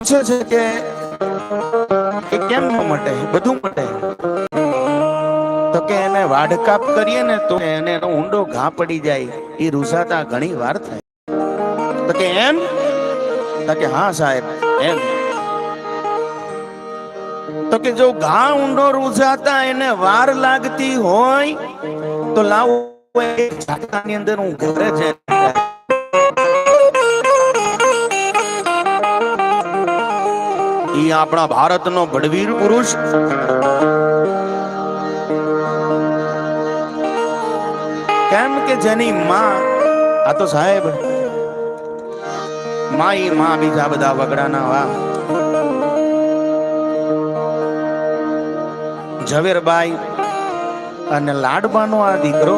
પૂછે છે કે કેમ ન મટે? બધું મટે. તો કે એને વાઢકાપ કરીએ ને તો એને એનો ઊંડો ઘા પડી જાય. એ રૂસાતા ઘણી વાર થાય. તો કે એમ? તો કે હા, સાહેબ, એમ. તો કે જો ઘા ઊંડો રૂઝાતા એને વાર લાગતી હોય, તો લાવો અંદર હું ઘરે જઈને ઈ આપણા ભારતનો બળવીર પુરુષ. કેમ કે જેની માં, આ તો સાહેબમાં ઈ માં બીજા બધા વગડાના વા ઝવેરબાઈ અને લાડબાનો આ દીકરો.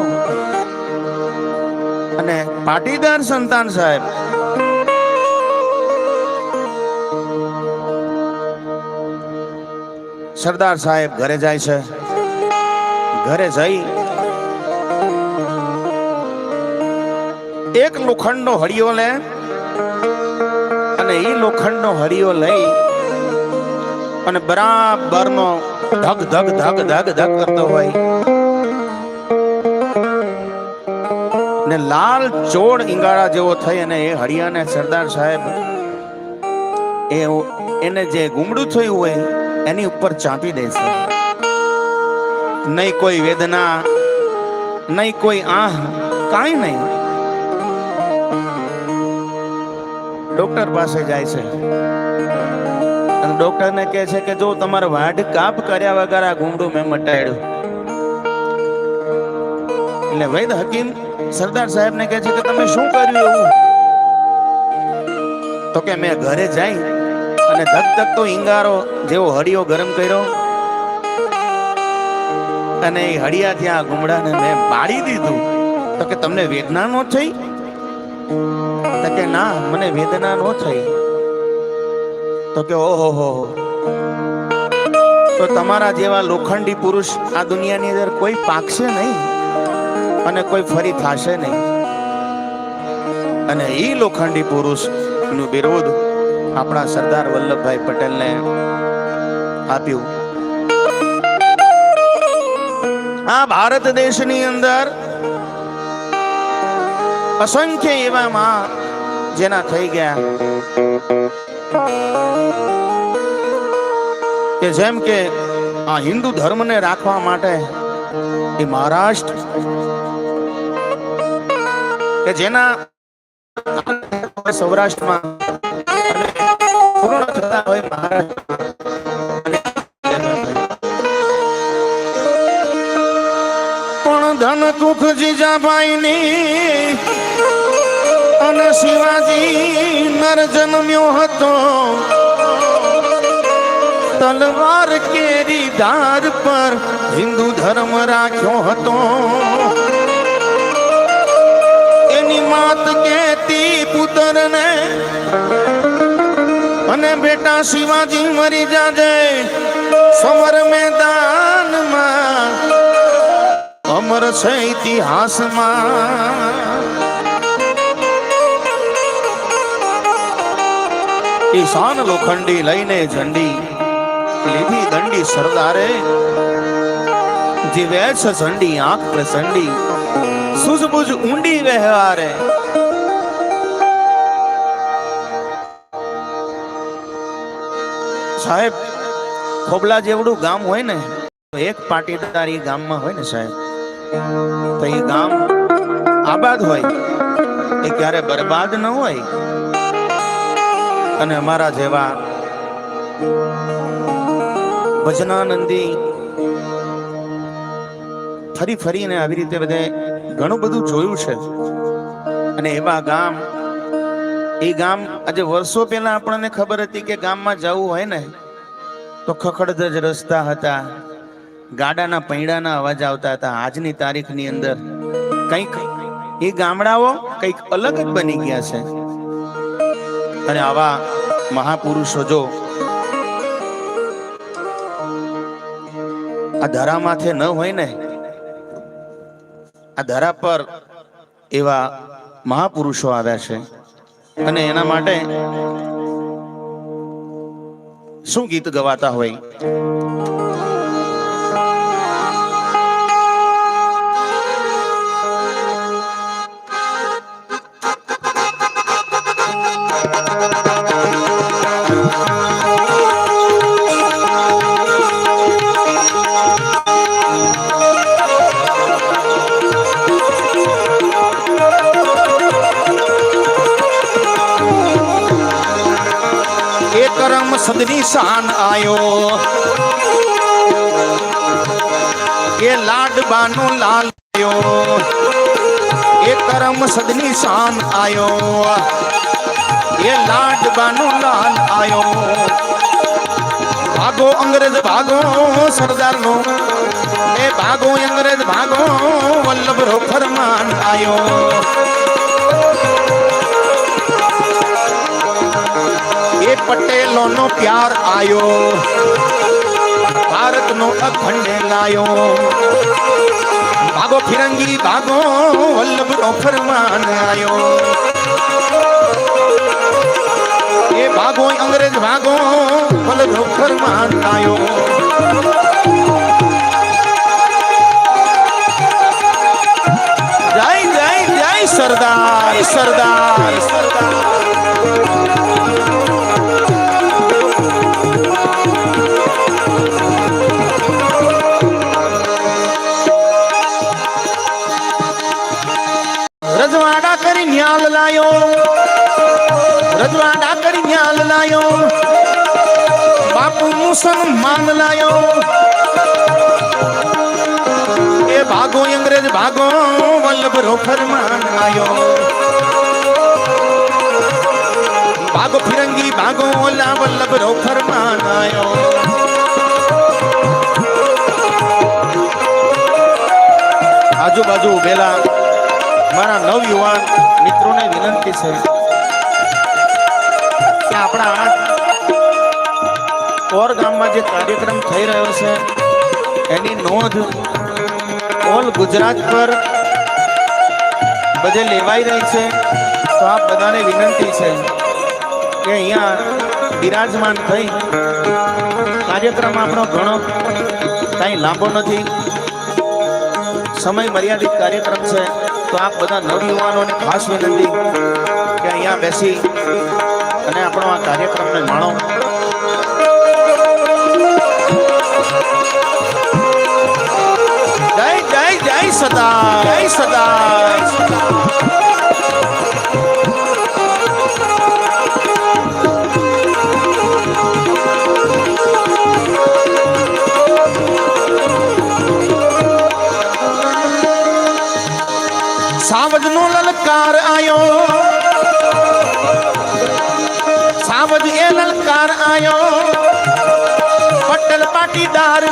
અને પાટીદાર સંતાન સાહેબ. સરદાર સાહેબ ઘરે જાય છે. ઘરે જઈ એક લોખંડનો હળિયો લે અને એ લોખંડનો હળિયો લઈ અને બરાબરનો ધગ ધગ ધગ ધગ ધગ કરતો હોય. ને લાલ ચોળ ઈંગાળા જેવો થઈ અને એ હળિયાને સરદાર સાહેબ એ એને જે ગુમડું થયું હોય એની ઉપર ચાંપી દે છે. નહીં કોઈ વેદના, નહીં કોઈ આહ, કાંઈ નહીં. ડોક્ટર પાસે જાય છે. અને ડોક્ટરને કહે છે કે જો તમારે વાઢ કાપ કર્યા વગર આ ગુંડું મેં મટાડ્યું. એટલે વૈદ હકીમ સરદાર સાહેબને કહે છે કે તમે શું કર્યું એવું? તો કે મેં ઘરે જઈ અને ધક તો હિંગારો જેવો હળિયો ગરમ કર્યો. અને એ હળિયા આ ગુમડાને મેં બાળી દીધું. તો કે તમને વેદના નો થઈ? તો કે ના, મને વેદના નો થઈ. તો કે ઓહો હો તો તમારા જેવા લોખંડી પુરુષ આ દુનિયાની અંદર કોઈ પાકશે નહીં અને કોઈ ફરી થાશે નહીં. અને એ લોખંડી પુરુષનું વિરોધ આપણા સરદાર વલ્લભભાઈ પટેલને આપ્યું. આ ભારત દેશની અંદર અસંખ્ય એવા જેના થઈ ગયા. કે જેમ કે આ હિન્દુ ધર્મને રાખવા માટે એ મહારાષ્ટ્ર, કે જેના સૌરાષ્ટ્રમાં પૂર્ણ થતા હોય મહારાષ્ટ્ર પણ ધન દુઃખ જીજાભાઈ ની અને શિવાજી નર જન્મ્યો હતો તલવાર કેરી ધાર પર હિન્દુ ધર્મ રાખ્યો હતો એની માત કેતી પુત્રને અને બેટા શિવાજી મરી જાજે. સમર મેદાનમાં. અમર છે ઇતિહાસમાં. ઈશાન લોખંડી લઈને ઝંડી. લીધી દંડી સરદારે. જીવે છે ઝંડી, આંખ પ્રસંડી. સૂઝબૂઝ ઊંડી વહેવારે સાહેબ, ખોબલા જેવડું ગામ હોય ને એક પાટીદાર એ ગામમાં હોય ને સાહેબ. તો એ ગામ આબાદ હોય. એ ક્યારે બરબાદ ન હોય, અને અમારા જેવા ભજનાનંદી ફરી ફરીને આવી રીતે બધે ઘણું બધું જોયું છે. અને એવા ગામ એ ગામ આજે વર્ષો પહેલા આપણને ખબર હતી કે ગામમાં જવું હોય ને, તો ખખડધજ રસ્તા હતા. ગાડાના પૈડાના અવાજ આવતા હતા. આજની તારીખની અંદર કંઈક એ ગામડાઓ કંઈક અલગ જ બની ગયા છે. અને આવા મહાપુરુષો જો આ ધરા માથે ન હોય ને, આ ધરા પર એવા મહાપુરુષો આવ્યા છે. અને એના માટે શું ગીત ગવાતા હોય? કરમ સદની શાન આયો. એ લાડબાનો લાલ આયો એ કરમ સદની શાન આયો. એ લાડબાનો લાલ આયો. ભાગો અંગ્રેજ ભાગો, સરદારનો. એ ભાગો અંગ્રેજ ભાગો વલ્લભ ફરમાન આયો. પટેલો નો પ્યાર આયો ભારત નો અખંડ લાયો ભાગો ફિરંગી ભાગો વલ્લભ નો ફરમાન આયો એ ભાગો અંગ્રેજ ભાગો વલ્લભ નો ફરમાન આયો જય જય જય બાપુ મુસલમાન લાયો એ ભાગો અંગ્રેજ ભાગો વલ્લભ રો ફરમાન આયો ભાગો ફિરંગી ભાગો ઓલા વલ્લભ રો ફરમાન આયો આજુબાજુ ઉભેલા મારા નવ યુવાન મિત્રોને વિનંતી છે કે આપણા આ કોર ગામમાં જે કાર્યક્રમ થઈ રહ્યો છે, એની નોંધ ઓલ ગુજરાત પર બધે લેવાઈ રહી છે. તો આપ બધાને વિનંતી છે કે અહીંયા બિરાજમાન થઈ કાર્યક્રમ આપણો ઘણો, કાંઈ લાંબો નથી. સમય મર્યાદિત કાર્યક્રમ છે. તો આપ બધા નવયુવાનોને ખાસ વિનંતી કે અહીંયા બેસી અને આપણો આ કાર્યક્રમને માણો. જય જય સદા જય સદા સાવજનો લલકાર આયો સાવજ એ લલકાર આયો પટેલ પાટીદાર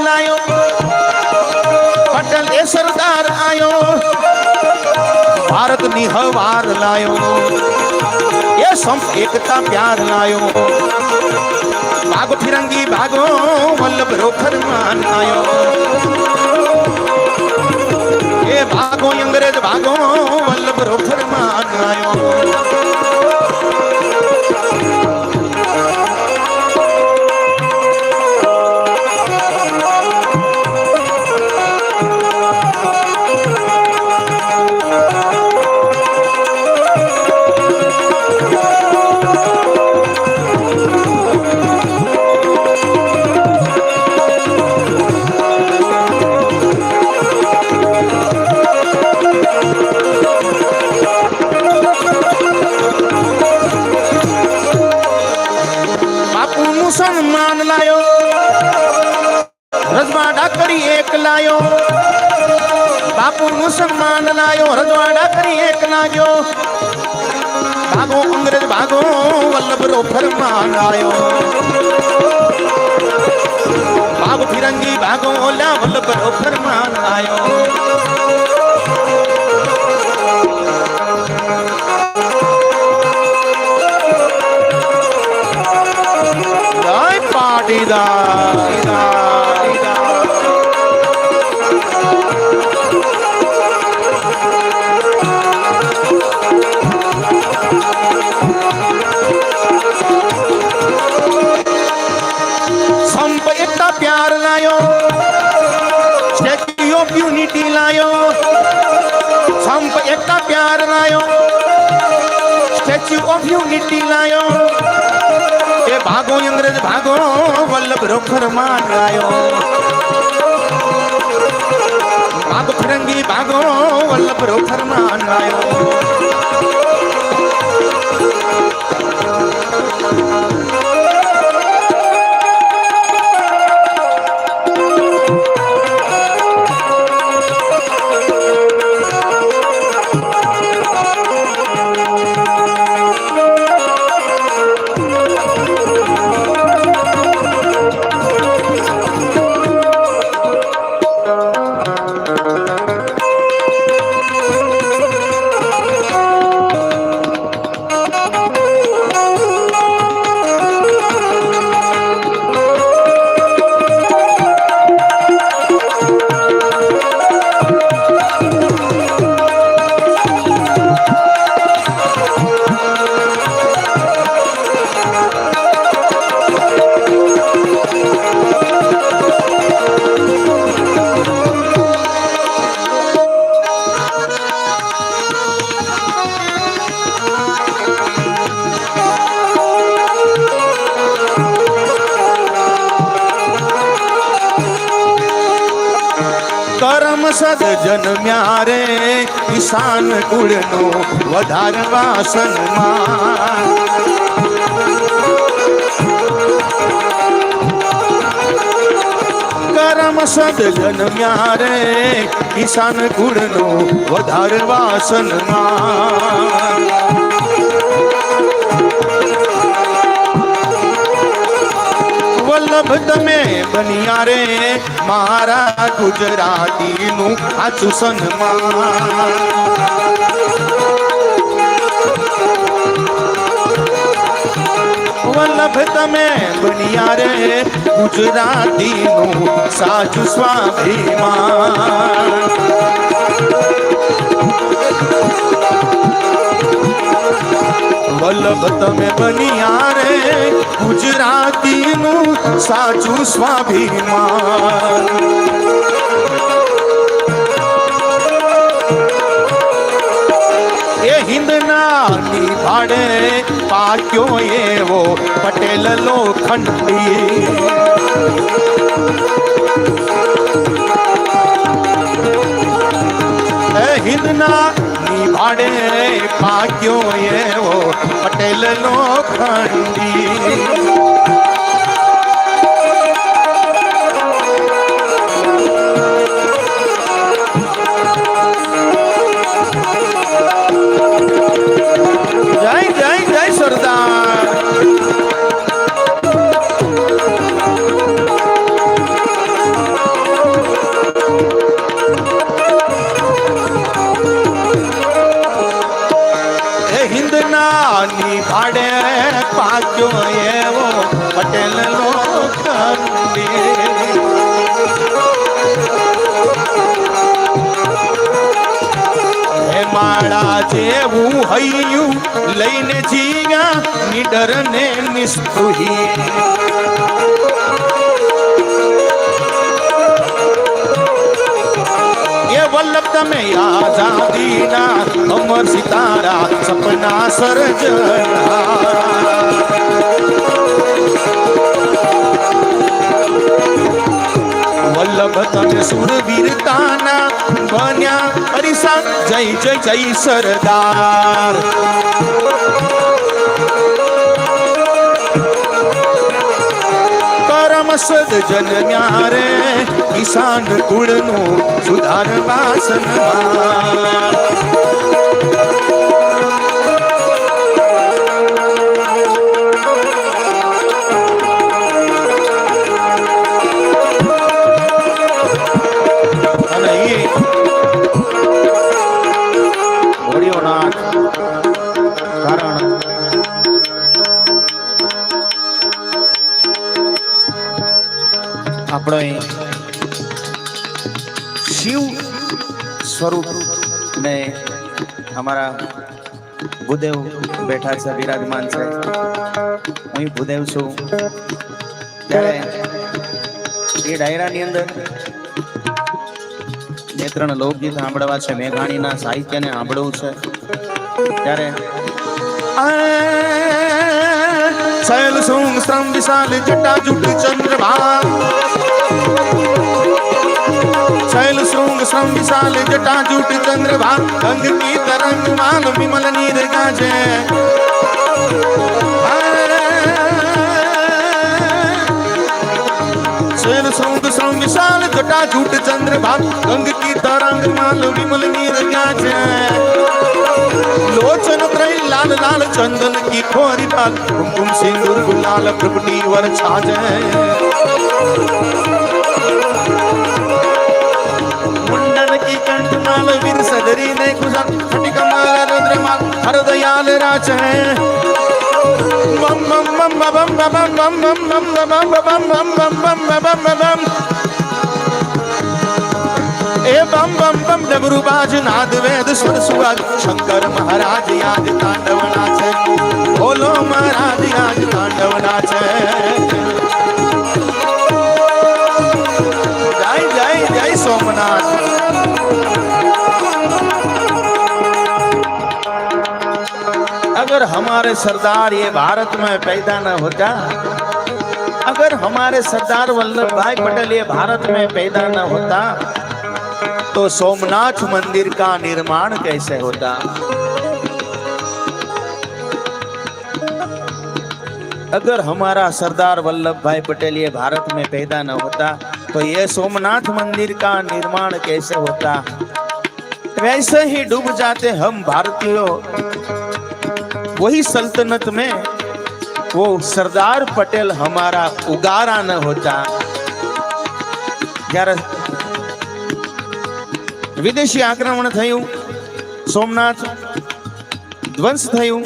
ભારતની હવાર લાયો. એ સંપ એકતા પ્યાર લાયો. ભાગો ફિરંગી, ભાગો વલ્લભ રો ફરમાન આયો એ ભાગો અંગ્રેજ ભાગો વલ્લભ રો ફરમાન આયો ફરમાન આયો. ભાગો ફિરંગી ભાગો ઓલા વલ્લભ રો ફરમાન આયો. પાટીદાર. સ્ટેચ્યુ ઓફ યુનિટી લાયો સંપ એકતા પ્યાર લાયો સ્ટેચ્યુ ઓફ યુનિટી લાયો એ ભાગો અંગ્રેજ ભાગો વલ્લભ રોખર માન લાયો ભાગો ફિરંગી ભાગો વલ્લભ રોખર સદ. જન્મ્યા રે કિસાન કુળનો વધારવા સન્માન કરમ સદ જન્મ્યા રે કિસાન કુળનો વધારવા સન્માન વલ્લભ તમે બન્યા રે. મારા ગુજરાતીનું આછું સન્માન. વલ્લભ તમે બન્યા રે. ગુજરાતીનું સાચું સ્વાભિમાન. વલ્લભ તમે બન્યા રે, ગુજરાતીનું સાચું સ્વાભિમાન. એ હિન્દના ભાડે પાક્યો એવો પટેલ લોખંડી એ નિભાડે પાક્યો એવો પટેલ લોખંડી માળા જેવું હૈયું લઈને જીયા નિડર ને નિસ્પૃહી એ વલ્લભ તમે આઝાદીના અમર સિતારા સપના સર્જના વલ્લભ તમે સુરવીરતાના બન્યા અરીસા જય જય જય સરદાર કરમ સદ જન્મ્યા રે કિસાન કુળનું સુધારવા સન્માન શિવ સ્વરૂપ ને અમારા ભૂદેવ બેઠા છે વિરાજમાન છે. હું ભૂદેવ છું. ત્યારે એ ડાયરાની અંદર બે ત્રણ લોકગીત સાંભળવા છે, મેઘાણીના સાહિત્યને સાંભળવું છે. ત્યારે શૈલ સુંગ શ્રમ વિશાલ જટા ચંદ્રભાગ. शैल श्रृंग श्रम विशाल जटा जूट चंद्रभाग अंग की तरंग मान विमल नीर गाजे। शैल श्रृंग श्रम विशाल जटा जूट चंद्रभाग अंग की तरंग मान विमल नीर गाजे। लोचन त्रय लाल लाल चंदन की खोरी लाल कुमकुम सिंदूर गुलाल प्रगटी वर छाजे। కమల వీరి సదరి కుషన్ కటి కమల రుద్ర హృదయాల రాచ એ બમ બમ બમ ડબરુબાજ નાદ વેદ સ્વર સુવાગ શંકર મહારાજ યાદ તાંડવના છે બોલો મહારાજ યાદ તાંડવના છે हमारे सरदार ये भारत में पैदा न होता अगर हमारे सरदार वल्लभ भाई पटेल ये भारत में पैदा न होता तो सोमनाथ मंदिर का निर्माण कैसे होता? अगर हमारा सरदार वल्लभ भाई पटेल ये भारत में पैदा न होता तो ये सोमनाथ मंदिर का निर्माण कैसे होता? वैसे ही डूब जाते हम भारतीयों वही सल्तनत में वो सरदार पटेल हमारा उगारा न होता જ્યારે વિદેશી આક્રમણ થયું સોમનાથ ધ્વંસ થયું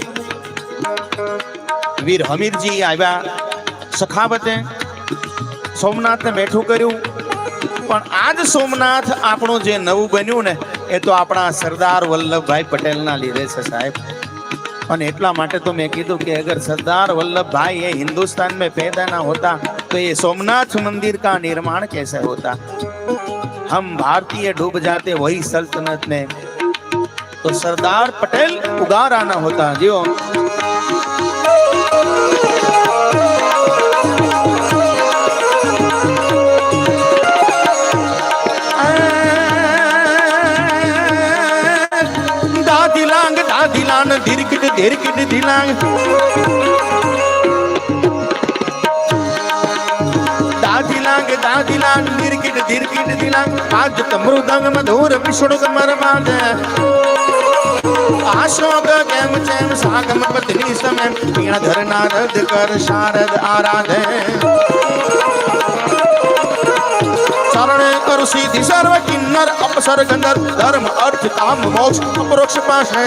વીર હમીરજી આવ્યા સખાવતે સોમનાથને બેઠું કર્યું પણ આજ સોમનાથ આપણું જે નવું બન્યું ને એ તો આપણા સરદાર વલ્લભભાઈ પટેલના લીધે છે સાહેબ અને એટલા માટે તો મેં કીધું કે અગર सरदार वल्लभ भाई ये हिंदुस्तान में पैदा ना होता तो ये सोमनाथ मंदिर का निर्माण कैसे होता हम भारतीय डूब जाते वही सल्तनत में तो सरदार पटेल उगारा ना होता जियो ધીરકીટ ધીરકીટ ધીલાંગ દાદી લાંગ દાદી લાંગ ધીરકીટ ધીરકીટ ધીલાંગ આજ તમૃદંગ મધુર વિષ્ણુ કમર બાંધે આશોક કેમ ચેમ સાગમ પત્ની સમે પીણ ધરના રદ કર શારદ આરાધે ચરણે કર સીધી સર્વ કિન્નર અપસર ગંધર ધર્મ અર્થ કામ મોક્ષ અપરોક્ષ પાસે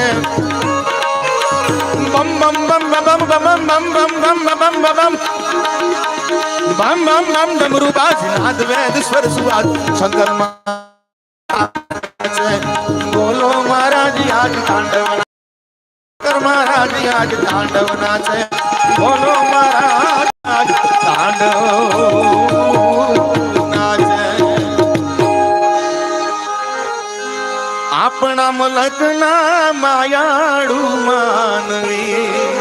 બમ બમ બમ બમ બમ બમ બમ બમ બમ બમ બમ બમ બમ બમ ડમરુ બાજ નાદ વેદ સ્વર સુવાદ શંકર બોલો મહારાજ આજ તાંડવ શંકર મહારાજ આજ તાંડવ નાચે બોલો મહારાજ આજ તાંડવ નાચે આપણા મલકના માયાળુ માનવી.